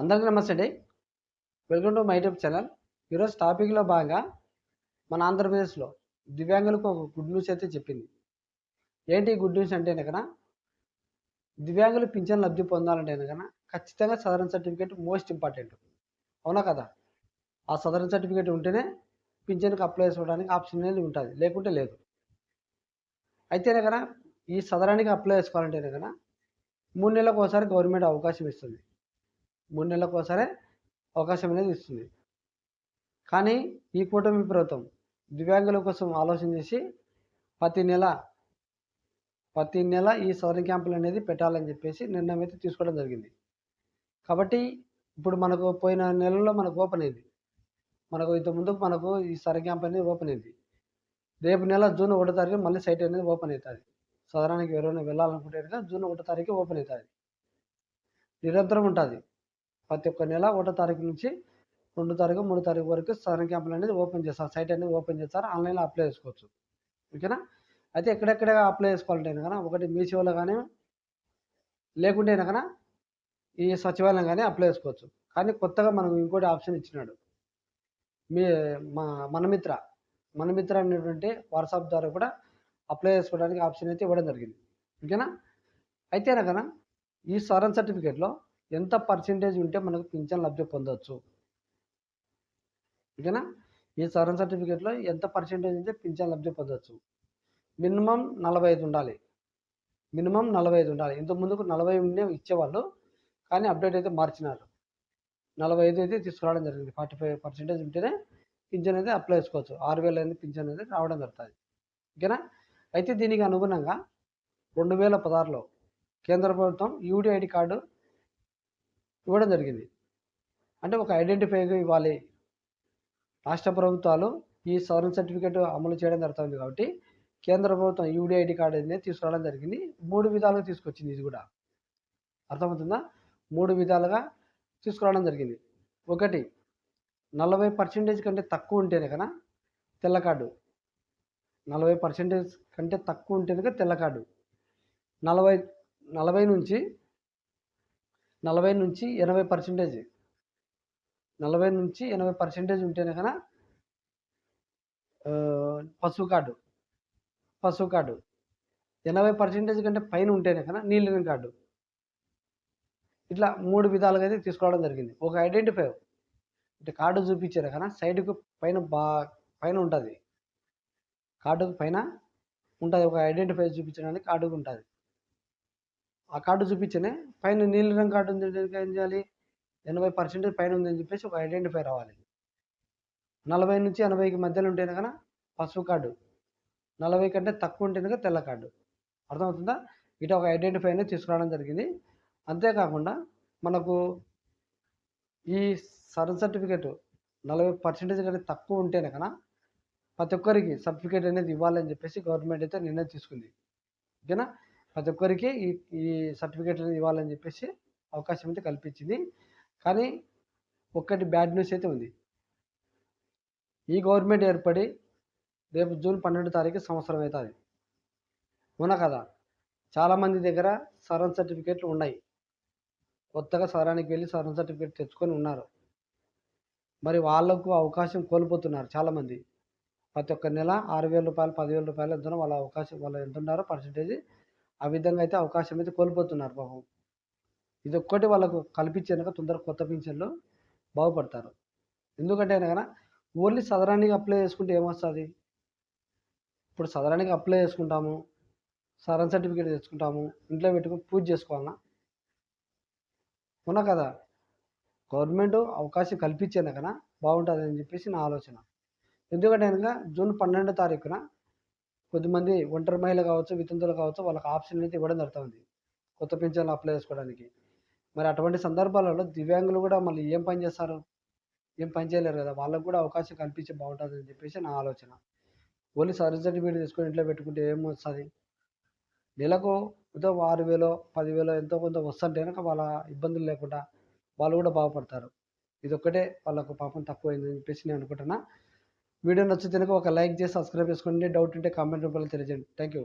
అందరికీ నమస్తే అండి. Welcome to my YouTube channel ఈరోజు టాపిక్లో భాగంగా మన ఆంధ్రప్రదేశ్లో దివ్యాంగులకు ఒక గుడ్ న్యూస్ అయితే చెప్పింది. ఏంటి గుడ్ న్యూస్ అంటే కనుక దివ్యాంగులు పింఛన్ లబ్ధి పొందాలంటే కనుక ఖచ్చితంగా సదరన్ సర్టిఫికేట్ మోస్ట్ ఇంపార్టెంట్ అవునా కదా? ఆ సదరన్ సర్టిఫికేట్ ఉంటేనే పింఛన్కి అప్లై చేసుకోవడానికి ఆప్షన్ అనేది ఉంటుంది లేకుంటే లేదు. అయితేనే కనుక ఈ సదరానికి అప్లై చేసుకోవాలంటే కనుక మూడు నెలలకు ఒకసారి గవర్నమెంట్ అవకాశం ఇస్తుంది. మూడు నెలలకు ఒకసారి అవకాశం అనేది ఇస్తుంది. కానీ ఈ కూటమి ప్రభుత్వం దివ్యాంగుల కోసం ఆలోచన చేసి ప్రతి నెల ప్రతి నెల ఈ సదరన్ క్యాంపులు అనేది పెట్టాలని చెప్పేసి నిర్ణయం అయితే తీసుకోవడం జరిగింది. కాబట్టి ఇప్పుడు మనకు పోయిన నెలలో మనకు ఓపెన్ అయింది. మనకు ఇంత ముందు మనకు ఈ సదరన్ క్యాంప్ అనేది ఓపెన్ అయింది. రేపు నెల జూన్ ఒకటో తారీఖు మళ్ళీ సైట్ అనేది ఓపెన్ అవుతుంది. సదరానికి ఎవరైనా వెళ్ళాలనుకుంటే జూన్ ఒకటో తారీఖు ఓపెన్ అవుతుంది. నిరంతరం ఉంటుంది. ప్రతి ఒక్క నెల ఒకటో తారీఖు నుంచి రెండు తారీఖు మూడు తారీఖు వరకు సదరన్ క్యాంపులు అనేది ఓపెన్ చేస్తారు. సైట్ అనేది ఓపెన్ చేస్తారు. ఆన్లైన్లో అప్లై చేసుకోవచ్చు. ఓకేనా? అయితే ఎక్కడెక్కడ అప్లై చేసుకోవాలంటే కనుక ఒకటి మీషోలో కానీ లేకుంటే కనుక ఈ సచివాలయం కానీ అప్లై చేసుకోవచ్చు. కానీ కొత్తగా మనకు ఇంకోటి ఆప్షన్ ఇచ్చినాడు. మీ మా మనమిత్ర. మనమిత్ర అనేటువంటి వాట్సాప్ ద్వారా కూడా అప్లై చేసుకోవడానికి ఆప్షన్ అయితే ఇవ్వడం జరిగింది. ఓకేనా? అయితే కనుక ఈ సరన్ సర్టిఫికేట్లో ఎంత పర్సెంటేజ్ ఉంటే మనకు పింఛన్ లబ్ధి పొందవచ్చు ఓకేనా? ఈ సరన్ సర్టిఫికేట్లో ఎంత పర్సెంటేజ్ ఉంటే పింఛన్ లబ్ధి పొందవచ్చు మినిమం నలభై ఐదు ఉండాలి. మినిమం నలభై ఐదు ఉండాలి. ఇంత ముందుకు నలభై ఉండే ఇచ్చేవాళ్ళు కానీ అప్డేట్ అయితే మార్చినారు. నలభై ఐదు అయితే తీసుకురావడం జరిగింది. ఫార్టీ ఫైవ్ పర్సెంటేజ్ ఉంటేనే పింఛన్ అయితే అప్లై చేసుకోవచ్చు. ఆరు వేలు అనేది పింఛన్ అనేది రావడం జరుగుతుంది. ఓకేనా? అయితే దీనికి అనుగుణంగా రెండు వేల పదహారులో కేంద్ర ప్రభుత్వం యూడిఐడి కార్డు ఇవ్వడం జరిగింది. అంటే ఒక ఐడెంటిఫైగా ఇవ్వాలి. రాష్ట్ర ప్రభుత్వాలు ఈ సవరణ సర్టిఫికేట్ అమలు చేయడం జరుగుతుంది కాబట్టి కేంద్ర ప్రభుత్వం యూడిఐడి కార్డు అనేది తీసుకురావడం జరిగింది. మూడు విధాలుగా తీసుకొచ్చింది ఇది కూడా. అర్థమవుతుందా? మూడు విధాలుగా తీసుకురావడం జరిగింది. ఒకటి నలభై పర్సెంటేజ్ కంటే తక్కువ ఉంటేనే కదా తెల్ల కార్డు. నలభై పర్సెంటేజ్ కంటే తక్కువ ఉంటేనే తెల్ల కార్డు. నలభై నలభై నుంచి నలభై నుంచి ఎనభై పర్సెంటేజ్ నలభై నుంచి ఎనభై పర్సెంటేజ్ ఉంటేనే కన్నా పశువు కార్డు పశువు కార్డు ఎనభై పర్సెంటేజ్ కంటే పైన ఉంటేనే కన్నా నీళ్ళని కార్డు ఇట్లా మూడు విధాలుగా అయితే తీసుకోవడం జరిగింది. ఒక ఐడెంటిఫై అంటే కార్డు చూపించారు కదా సైడ్కు పైన బా పైన ఉంటుంది. కార్డుకు పైన ఉంటుంది. ఒక ఐడెంటిఫై చూపించడానికి కార్డుకు ఉంటుంది. ఆ కార్డు చూపించనే పైన నీలి రంగు కార్డు ఉంది ఏం చేయాలి? ఎనభై పర్సెంటేజ్ పైన ఉందని చెప్పేసి ఒక ఐడెంటిఫై రావాలి. నలభై నుంచి ఎనభైకి మధ్యలో ఉంటేనే కనుక పసుపు కార్డు. నలభై కంటే తక్కువ ఉంటేనే కదా తెల్ల కార్డు. అర్థమవుతుందా? ఇటు ఒక ఐడెంటిఫై అనేది తీసుకురావడం జరిగింది. అంతేకాకుండా మనకు ఈ సర్వ్ సర్టిఫికేట్ నలభై పర్సెంటేజ్ కంటే తక్కువ ఉంటేనే కనుక ప్రతి ఒక్కరికి సర్టిఫికేట్ అనేది ఇవ్వాలని చెప్పేసి గవర్నమెంట్ అయితే నిర్ణయం తీసుకుంది. ఓకేనా? ప్రతి ఒక్కరికి ఈ ఈ సర్టిఫికేట్లు ఇవ్వాలని చెప్పేసి అవకాశం అయితే కల్పించింది. కానీ ఒక్కటి బ్యాడ్ న్యూస్ అయితే ఉంది. ఈ గవర్నమెంట్ ఏర్పడి రేపు జూన్ పన్నెండు తారీఖు సంవత్సరం అవుతుంది. అవునా కదా? చాలామంది దగ్గర సరన్ సర్టిఫికేట్లు ఉన్నాయి. కొత్తగా సరానికి వెళ్ళి సరన్ సర్టిఫికేట్ తెచ్చుకొని ఉన్నారు. మరి వాళ్ళకు అవకాశం కోల్పోతున్నారు చాలామంది. ప్రతి ఒక్క నెల ఆరు వేల రూపాయలు పదివేల రూపాయలు ఎంత వాళ్ళ అవకాశం వాళ్ళు ఎంత ఉన్నారో పర్సంటేజ్ ఆ విధంగా అయితే అవకాశం అయితే కోల్పోతున్నారు పాపం ఇది ఒక్కటి వాళ్ళకు కల్పించాక తొందరగా కొత్త పింఛన్లు బాగుపడతారు. ఎందుకంటే కనుక ఓన్లీ సదరానికి అప్లై చేసుకుంటే ఏమొస్తుంది? ఇప్పుడు సదరానికి అప్లై చేసుకుంటాము సదరన్ సర్టిఫికేట్ తెచ్చుకుంటాము ఇంట్లో పెట్టుకుని పూజ చేసుకోవాలన్నా ఉన్నా కదా? గవర్నమెంట్ అవకాశం కల్పించేందుకన బాగుంటుంది అని చెప్పేసి నా ఆలోచన. ఎందుకంటే కనుక జూన్ పన్నెండో తారీఖున కొద్దిమంది ఒంటరి మహిళ కావచ్చు వితంతులు కావచ్చు వాళ్ళకి ఆప్షన్ అనేది ఇవ్వడం జరుగుతుంది. కొత్త పింఛన్లు అప్లై చేసుకోవడానికి. మరి అటువంటి సందర్భాలలో దివ్యాంగులు కూడా మళ్ళీ ఏం పని చేస్తారు? ఏం పని చేయలేరు కదా? వాళ్ళకు కూడా అవకాశం కల్పించి బాగుంటుంది అని చెప్పేసి నా ఆలోచన. ఓన్లీ సర్టిఫికేట్ తీసుకొని ఇంట్లో పెట్టుకుంటే ఏం వస్తుంది నెలకు ఏదో ఆరు వేలో పదివేలో ఎంతో కొంత వస్తుంటే కనుక వాళ్ళ ఇబ్బందులు లేకుండా వాళ్ళు కూడా బాగుపడతారు. ఇది ఒక్కటే వాళ్ళకు పాపం తక్కువైందని చెప్పేసి నేను అనుకుంటున్నా. వీడియో నచ్చితే ఒక లైక్ చేసి సబ్స్క్రైబ్ చేసుకోండి. డౌట్ ఉంటే కామెంట్ రూపంలో తెలియజేయండి. Thank you